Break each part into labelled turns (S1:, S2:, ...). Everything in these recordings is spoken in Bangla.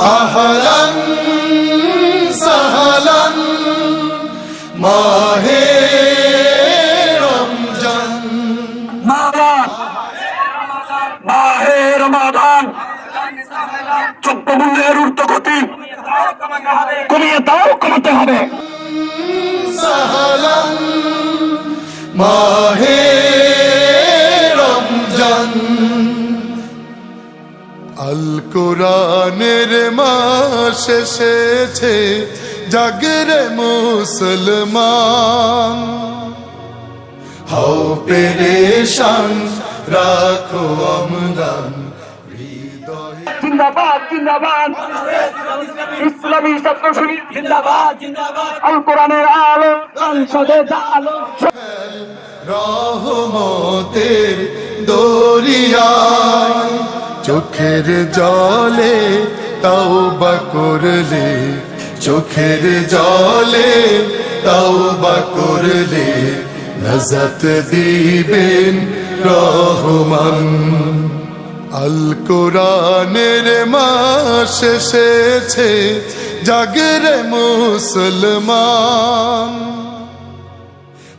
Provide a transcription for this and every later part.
S1: আহলান সাহলান মাহে রমজান।
S2: মাহে রমাদান। চোদ্দ মূল্যের ঊর্ধ্বগতি। কমিয়ে দাও কমাতে হবে।
S1: সাহলান মাহে আল কোরআনের মাস এসেছে জাগরে মুসলমান। হও পেরেশান রাখো আমদান
S2: জিন্দাবাদ জিন্দাবাদ। ইসলামী ছাত্র শিবির জিন্দাবাদ আল কোরআনের আলো সংসদে আলো।
S1: রহমতের দরিয়ায়। চোখের জলে তাওবা করলে, চোখের জলে তাওবা করলে নজত দিবেন রহমান। আল কোরআনের মাস এসেছে, জাগরে মুসলমান।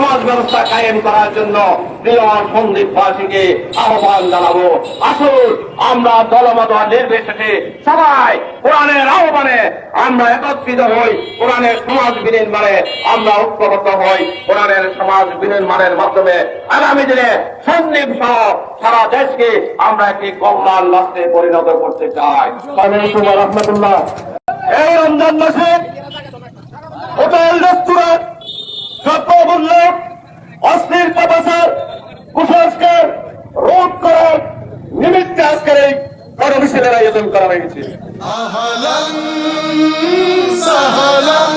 S3: সমাজ ব্যবস্থা কায়েম করার জন্য প্রিয় সন্দীপবাসীকে আহ্বান জানাব। আসুন আমরা দলমত নির্বিশেষে সবাই কোরআনের আহ্বানে আমরা একত্রিত হই কোরআনের সমাজ বিনির্মাণে আমরা ঐক্যবদ্ধ হই কোরআনের সমাজ বিনির্মাণের মাধ্যমে আগামী দিনে সন্দীপ সহ সারা দেশকে আমরা একটি কল্যাণ রাষ্ট্রে পরিণত করতে চাই। রহমতুল্লাহ। এই রমজান মাসে আজকের এই গণমিছিলের আয়োজন করা হয়েছে।
S1: আহলান সাহলান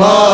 S1: মা